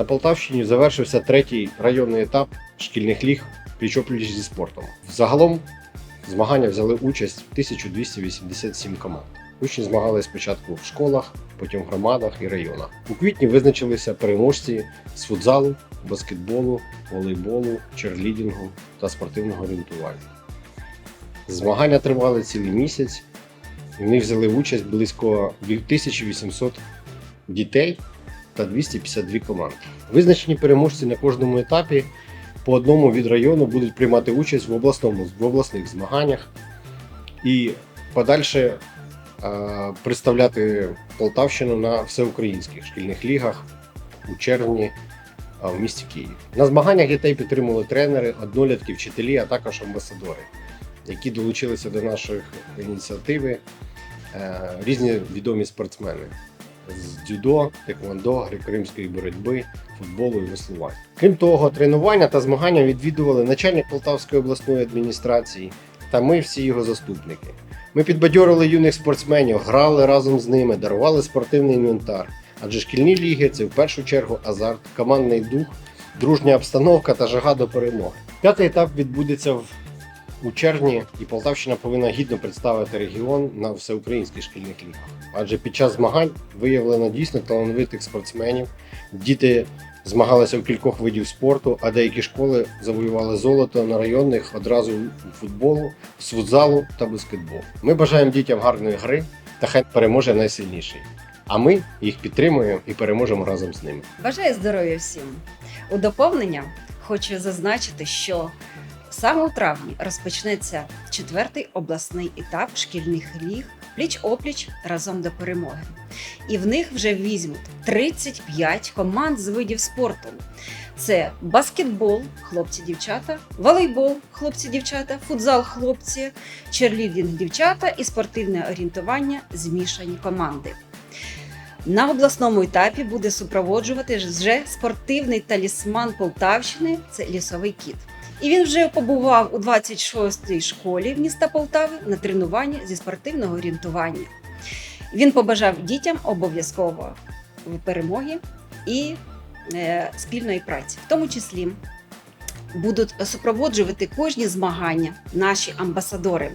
На Полтавщині завершився третій районний етап шкільних ліг пліч-опліч зі спортом. Загалом змагання взяли участь 1287 команд. Учні змагались спочатку в школах, потім в громадах і районах. У квітні визначилися переможці з футзалу, баскетболу, волейболу, черлідінгу та спортивного орієнтування. Змагання тривали цілий місяць, і в них взяли участь близько 2800 дітей та 252 команди. Визначені переможці на кожному етапі по одному від району будуть приймати участь в обласному в обласних змаганнях і подальше е, представляти Полтавщину на всеукраїнських шкільних лігах у червні е, в місті Київ. На змаганнях дітей підтримували тренери, однолітки, вчителі, а також амбасадори, які долучилися до нашої ініціативи, е, різні відомі спортсмени з дзюдо, теквондо, греко-римської боротьби, футболу і веслування. Крім того, тренування та змагання відвідували начальник Полтавської обласної адміністрації та ми всі його заступники. Ми підбадьорили юних спортсменів, грали разом з ними, дарували спортивний інвентар. Адже шкільні ліги це в першу чергу азарт, командний дух, дружня обстановка та жага до перемоги. П'ятий етап відбудеться в у червні, і Полтавщина повинна гідно представити регіон на всеукраїнських шкільних лігах. Адже під час змагань виявлено дійсно талановитих спортсменів. Діти змагалися у кількох видів спорту, а деякі школи завоювали золото на районних одразу у футболу, з футзалу та баскетболу. Ми бажаємо дітям гарної гри та хай переможе найсильніший. А ми їх підтримуємо і переможемо разом з ними. Бажаю здоров'я всім. У доповнення хочу зазначити, що саме у травні розпочнеться четвертий обласний етап шкільних ліг пліч-опліч разом до перемоги. І в них вже візьмуть 35 команд з видів спорту. Це баскетбол, хлопці-дівчата, волейбол, хлопці-дівчата, футзал, хлопці, черлідінг дівчата і спортивне орієнтування змішані команди. На обласному етапі буде супроводжувати вже спортивний талісман Полтавщини це лісовий кіт. І він вже побував у 26-й школі міста Полтави на тренуванні зі спортивного орієнтування. Він побажав дітям обов'язково перемоги і е, спільної праці, в тому числі будуть супроводжувати кожні змагання наші амбасадори.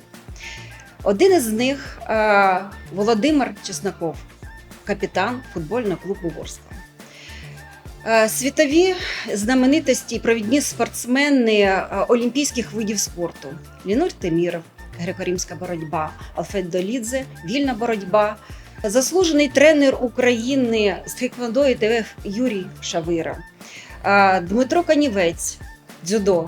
Один із них е, Володимир Чесноков, капітан футбольного клубу Ворскла. Е, Світові знаменитості, і провідні спортсмени е, олімпійських видів спорту: Лінур Теміров, греко-римська боротьба, Алфед Долідзе, вільна боротьба, заслужений тренер України з тхеквондо і ТВФ Юрій Шавира, е, Дмитро Канівець, дзюдо.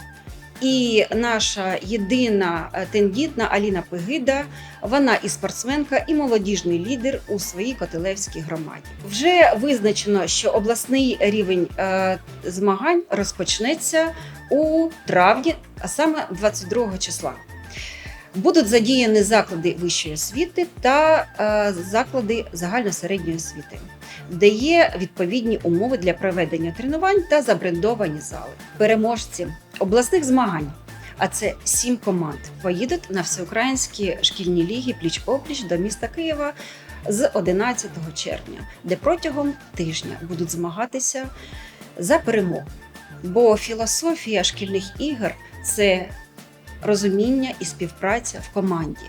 І наша єдина е, тендітна Аліна Пегида, вона і спортсменка, і молодіжний лідер у своїй Котелевській громаді. Вже визначено, що обласний рівень е, змагань розпочнеться у травні, а саме 22 числа. Будуть задіяні заклади вищої освіти та е, заклади загальносередньої освіти, де є відповідні умови для проведення тренувань та забрендовані зали. Переможці обласних змагань, а це сім команд, поїдуть на всеукраїнські шкільні ліги пліч-опліч до міста Києва з 11 червня, де протягом тижня будуть змагатися за перемогу. Бо філософія шкільних ігор це розуміння і співпраця в команді.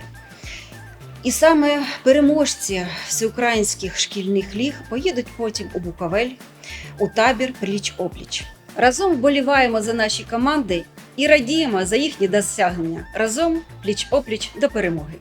І саме переможці всеукраїнських шкільних ліг поїдуть потім у Буковель у табір пліч-опліч. Разом вболіваємо за наші команди і радіємо за їхні досягнення. Разом пліч-опліч до перемоги.